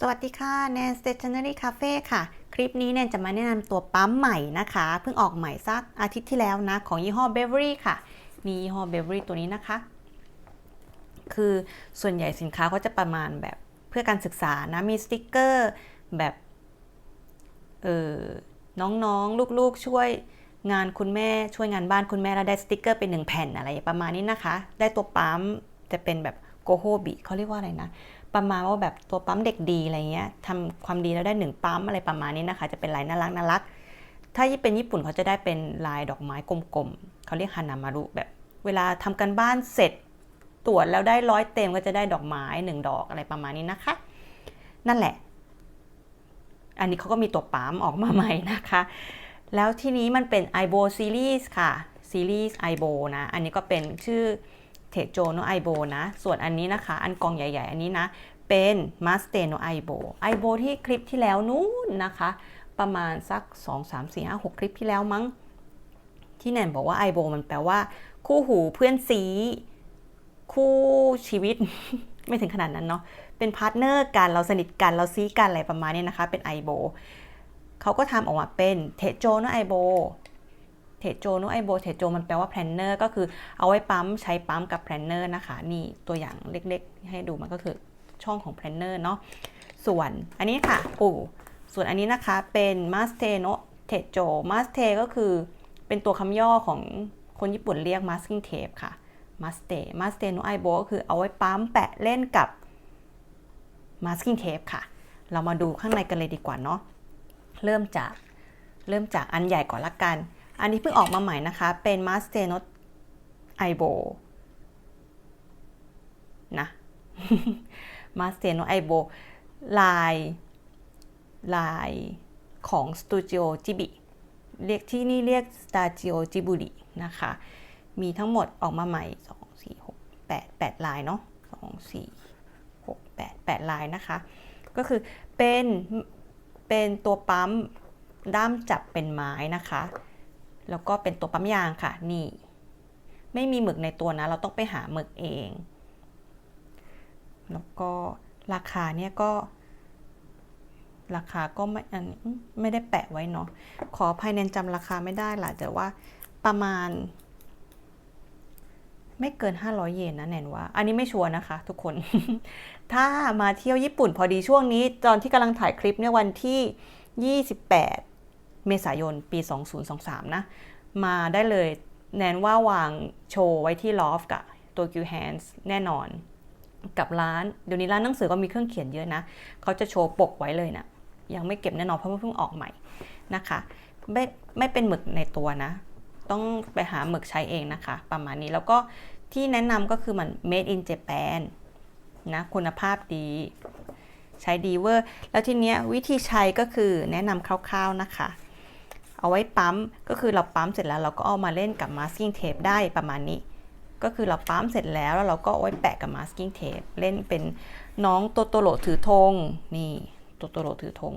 สวัสดีค่ะแนน Stationery Cafe ค่ะ คลิปนี้แนนจะมาแนะนำตัวปั๊มใหม่นะคะ เพิ่งออกใหม่สักอาทิตย์ที่แล้วนะ ของยี่ห้อ Beverly ค่ะมียี่ห้อ Beverly ตัวนี้นะคะ คือส่วนใหญ่สินค้าก็จะประมาณแบบเพื่อการศึกษานะ มีสติกเกอร์แบบเออน้องๆ ลูกๆ ช่วยงานคุณแม่ช่วยงานบ้านคุณแม่แล้วได้สติกเกอร์เป็นหนึ่งแผ่นอะไรประมาณนี้นะคะ ได้ตัวปั๊มจะเป็นแบบโกโฮบิเขาเรียกว่าอะไรนะ ประมาณว่าแบบตัวปั๊มเด็กดีอะไรเงี้ยทำความดีแล้วได้หนึ่งปั๊มอะไรประมาณนี้นะคะ จะเป็นลายน่ารักน่ารัก ถ้าเป็นญี่ปุ่นเขาจะได้เป็นลายดอกไม้กลมๆเขาเรียกฮานามารุแบบ เวลาทำกันบ้านเสร็จ ตรวจแล้วได้ร้อยเต็มก็จะได้ดอกไม้หนึ่งดอกอะไรประมาณนี้นะคะ นั่นแหละ อันนี้เขาก็มีตัวปั๊มออกมาใหม่นะคะ แล้วที่นี้มันเป็น i b o Series ค่ะ Series i b o นะ อันนี้ก็เป็นชื่อ เทโจโนไอโบนะ ส่วนอันนี้นะคะ อันกองใหญ่ๆ อันนี้นะ เป็น m a s t e n o i b o i b o ที่คลิปที่แล้วนู้นนะคะ ประมาณสัก 2 3 4 5 6 คลิปที่แล้วมั้ง ที่แนนบอกว่า i b o มันแปลว่า คู่หูเพื่อนซีคู่ชีวิต ไม่ถึงขนาดนั้นเนาะ เป็นพาร์ทเนอร์กัน เราสนิทกัน เราซีกันอะไรประมาณนี้นะคะ เป็น i b o เขาก็ทำออกมาเป็นเทโจโนไอโบ เทโจโนไอโบเทโจมันแปลว่าแพลนเนอร์ก็คือเอาไว้ปั๊มใช้ปั๊มกับแพลนเนอร์นะคะ นี่ตัวอย่างเล็กๆ ให้ดูมันก็คือช่องของแพลนเนอร์เนาะส่วนอันนี้ค่ะปูส่วนอันนี้นะคะเป็นมาสเทโนเทโจมาสเทก็คือเป็นตัวคำย่อของคนญี่ปุ่นเรียก masking tape ค่ะมาสเตมาสเตโนไอโบก็คือเอาไว้ปั๊มแปะเล่นกับ masking tape ค่ะ เรามาดูข้างในกันเลยดีกว่าเนาะเริ่มจากเริ่มจากอันใหญ่ก่อนละกัน อันนี้เพิ่งออกมาใหม่นะคะ เป็น m a s t e r n o t i b o นะ m a s t e r n o t i b o ลายลายของ Studio Ghibli เรียกที่นี่เรียก Studio Ghibli นะคะ มีทั้งหมดออกมาใหม่ 2 4 6 8 8 ลายเนาะ2 4 6 8 8 ลายนะคะ ก็คือเป็นเป็นตัวปั๊มด้ามจับเป็นไม้นะคะ แล้วก็เป็นตัวปั๊มยางค่ะ นี่ ไม่มีหมึกในตัวนะ เราต้องไปหาหมึกเอง แล้วก็ราคาเนี่ยก็ ราคาก็ไม่อันไม่ได้แปะไว้เนาะ ขอภายในจำราคาไม่ได้ล่ะแต่ว่าประมาณ ไม่เกิน 500 เยนนะแนนว่า อันนี้ไม่ชัวร์นะคะ ทุกคน ถ้ามาเที่ยวญี่ปุ่นพอดีช่วงนี้ ตอนที่กำลังถ่ายคลิปเนี่ยวันที่ 28 เมษายนปี 2023 นะ มาได้เลยแนนว่าวางโชว์ไว้ที่ลอฟกับตัวกิวแฮนส์แน่นอน กับร้าน เดี๋ยวนี้ร้านหนังสือก็มีเครื่องเขียนเยอะนะ เขาจะโชว์ปกไว้เลยนะ ยังไม่เก็บแน่นอนเพราะว่าเพิ่งออกใหม่นะคะไม่ไม่เป็นหมึกในตัวนะ ต้องไปหาหมึกใช้เองนะคะ ประมาณนี้แล้วก็ที่แนะนำก็คือมัน made in Japan นะคุณภาพดี ใช้ดีเวอร์ แล้วทีเนี้ยวิธีใช้ก็คือแนะนำคร่าวๆนะคะ เอาไว้ปั๊ม ก็คือเราปั๊มเสร็จแล้วเราก็เอามาเล่นกับ masking tape ได้ประมาณนี้ ก็คือเราปั๊มเสร็จแล้วแล้วเราก็เอาไว้แปะกับ masking tape เล่นเป็นน้องโตโตโรถือธงนี่โตโตโรถือธง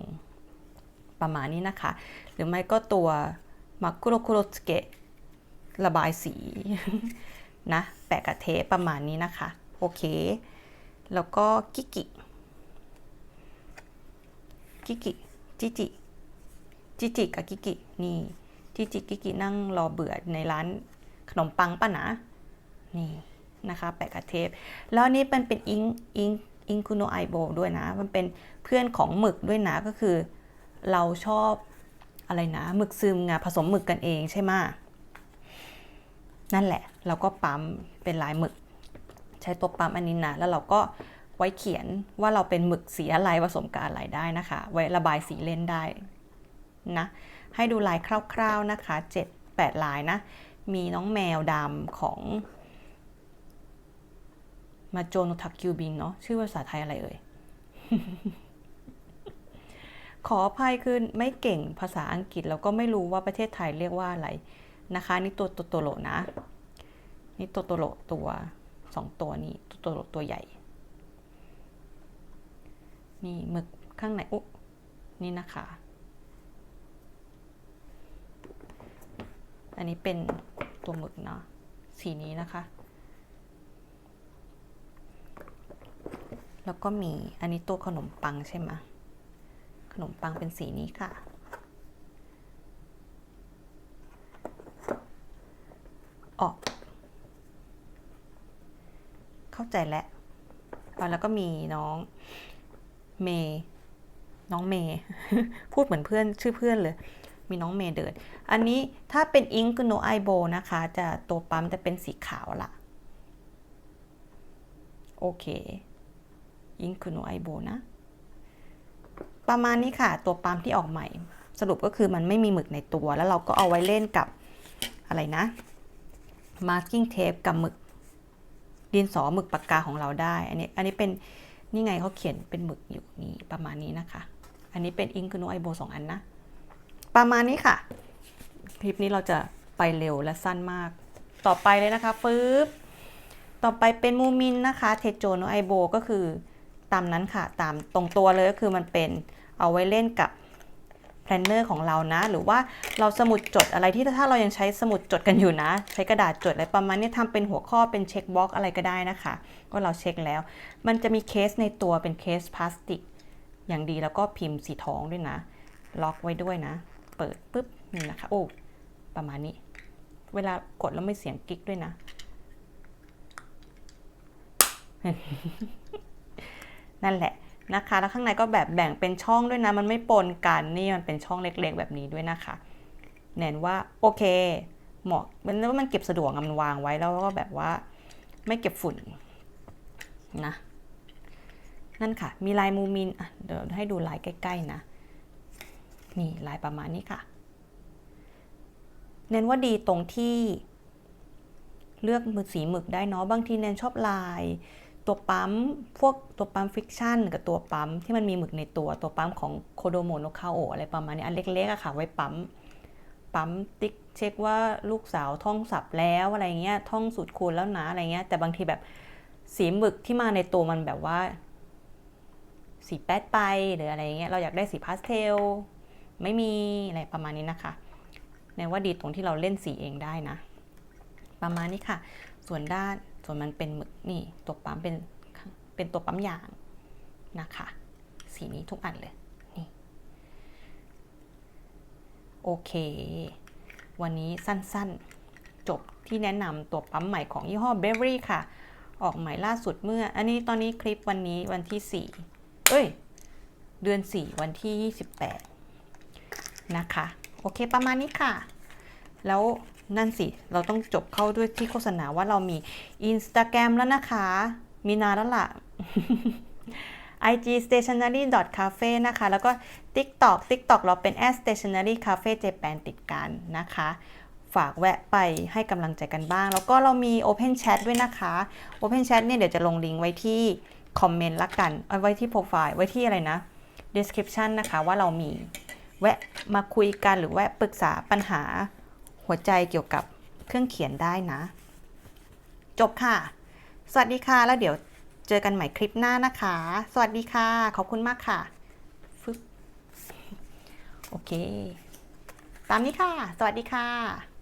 ประมาณนี้นะคะ หรือไม่ก็ตัวมาคุโรคุโรสเกะระบายสีนะแปะกับเทปประมาณนี้นะคะ โอเค แล้วก็กิกิกิกิจิจิ จิจิกับกิกินี่จิจิกิกินั่งรอเบื่อในร้านขนมปังป่ะนะนี่นะคะแปะกับเทปแล้วนี่เป็นเป็นอิงอิงอิงคุโนไอโบด้วยนะ มันเป็นเพื่อนของหมึกด้วยนะก็คือ เราชอบอะไรนะหมึกซึมไงผสมหมึกกันเองใช่ไหมนั่นแหละ เราก็ปั๊มเป็นลายหมึก ใช้ตัวปั๊มอันนี้นะแล้วเราก็ไว้เขียนว่าเราเป็นหมึกสีอะไรผสมกับอะไรได้นะคะ ไว้ระบายสีเล่นได้ นะ ให้ดูลายคร่าวๆนะคะ 7 8 ลายนะ มีน้องแมวดำของ มาโจนทักคิวบินเนาะชื่อภาษาไทยอะไรเอ่ย ขออภัยคือไม่เก่งภาษาอังกฤษแล้วก็ไม่รู้ว่าประเทศไทยเรียกว่าอะไรนะคะ นี่ตัวตโตโรนะ นี่โตโตโรตัวสองตัวนี้โตโตโรตัวใหญ่นี่หมึกข้างในอุ๊นี่นะคะ อันนี้เป็นตัวหมึกเนาะสีนี้นะคะ แล้วก็มีอันนี้ตัวขนมปังใช่ไหมขนมปังเป็นสีนี้ค่ะ ออก เข้าใจแล้วแล้วก็มีน้องเมย์น้องเมย์พูดเหมือนเพื่อนชื่อเพื่อนเลย มีน้องเมย์เดิน อันนี้ถ้าเป็นอิงกุโนไอโบนะคะ จะตัวปั๊มจะเป็นสีขาวละโอเค อิงกุโนไอโบนะ ประมาณนี้ค่ะ ตัวปั๊มที่ออกใหม่ สรุปก็คือมันไม่มีหมึกในตัว แล้วเราก็เอาไว้เล่นกับอะไรนะ masking tape กับหมึก ดินสอหมึกปากกาของเราได้ อันนี้อันนี้เป็นนี่ไงเขาเขียนเป็นหมึกอยู่นี่ประมาณนี้นะคะ อันนี้เป็นอิงกุโนไอโบสองอันนะ ประมาณนี้ค่ะ คลิปนี้เราจะไปเร็วและสั้นมาก ต่อไปเลยนะคะฟึบต่อไปเป็นมูมินนะคะเทโจโนไอโบก็คือตามนั้นค่ะ ตามตรงตัวเลยก็คือมันเป็นเอาไว้เล่นกับแพลนเนอร์ของเรานะ หรือว่าเราสมุดจดอะไรที่ถ้าเรายังใช้สมุดจดกันอยู่นะ ใช้กระดาษจดอะไรประมาณนี้ทำเป็นหัวข้อเป็นเช็คบ็อกอะไรก็ได้นะคะ ก็เราเช็คแล้ว มันจะมีเคสในตัวเป็นเคสพลาสติก อย่างดีแล้วก็พิมพ์สีทองด้วยนะ ล็อกไว้ด้วยนะ เปิดปุ๊บนี่นะคะ โอ้ ประมาณนี้ เวลากดแล้วไม่เสียงกิ๊กด้วยนะ นั่นแหละนะคะ แล้วข้างในก็แบบแบ่งเป็นช่องด้วยนะ มันไม่ปนกันนี่มันเป็นช่องเล็กๆ แบบนี้ด้วยนะคะ แนนว่าโอเค เหมาะมันว่ามันเก็บสะดวกมันวางไว้แล้วก็แบบว่าไม่เก็บฝุ่นนะ นั่นค่ะ มีลายมูมินอะเดี๋ยวให้ดูลายใกล้ ๆ นะ นี่ลายประมาณนี้ค่ะเน้นว่าดีตรงที่ เลือกมือสีหมึกได้เนาะบางทีแนนชอบลาย ตัวปั๊มพวกตัวปั๊มฟิกชั่นกับตัวปั๊มที่มันมีหมึกในตัวตัวปั๊มของโคโดโมโนคาโออะไรประมาณนี้อันเล็กๆอะค่ะ ไว้ปั๊มปั๊มติ๊กเช็คว่าลูกสาวท่องสับแล้วอะไรเงี้ยท่องสูตรคูณแล้วนะอะไรเงี้ยแต่บางทีแบบสีหมึกที่มาในตัวมันแบบว่า สีแป๊ดไปหรืออะไรเงี้ยเราอยากได้สีพาสเทล ไม่มีอะไรประมาณนี้นะคะแนว่าดีตรงที่เราเล่นสีเองได้นะ ประมาณนี้ค่ะ ส่วนด้านส่วนมันเป็นหมึกนี่ตัวปั๊มเป็นเป็นตัวปั๊มยางนะคะ สีนี้ทุกอันเลยนี่โอเค วันนี้สั้นๆ จบที่แนะนำตัวปั๊มใหม่ของยี่ห้อเบเวอรี่ค่ะ ออกใหม่ล่าสุดเมื่อ อันนี้ตอนนี้คลิปวันนี้วันที่ 4 เอ้ย เดือน 4 วันที่ 28 นะคะ โอเคประมาณนี้ค่ะ แล้วนั่นสิ เราต้องจบเข้าด้วยที่โฆษณาว่าเรามี Instagram แล้วนะคะ มีนานแล้วล่ะ IG stationery cafe นะคะ แล้วก็ TikTok TikTok เราเป็น at stationery cafe japan ติดกันนะคะ ฝากแวะไปให้กำลังใจกันบ้าง แล้วก็เรามี Open Chat ด้วยนะคะ Open Chat เนี่ยเดี๋ยวจะลงลิงก์ไว้ที่คอมเมนต์ละกัน เอาไว้ที่โปรไฟล์ ไว้ที่อะไรนะ description นะคะว่าเรามี แวะมาคุยกันหรือแวะปรึกษาปัญหาหัวใจเกี่ยวกับเครื่องเขียนได้นะ จบค่ะ สวัสดีค่ะแล้วเดี๋ยวเจอกันใหม่คลิปหน้านะคะ สวัสดีค่ะ ขอบคุณมากค่ะฟึบโอเค ตามนี้ค่ะ สวัสดีค่ะ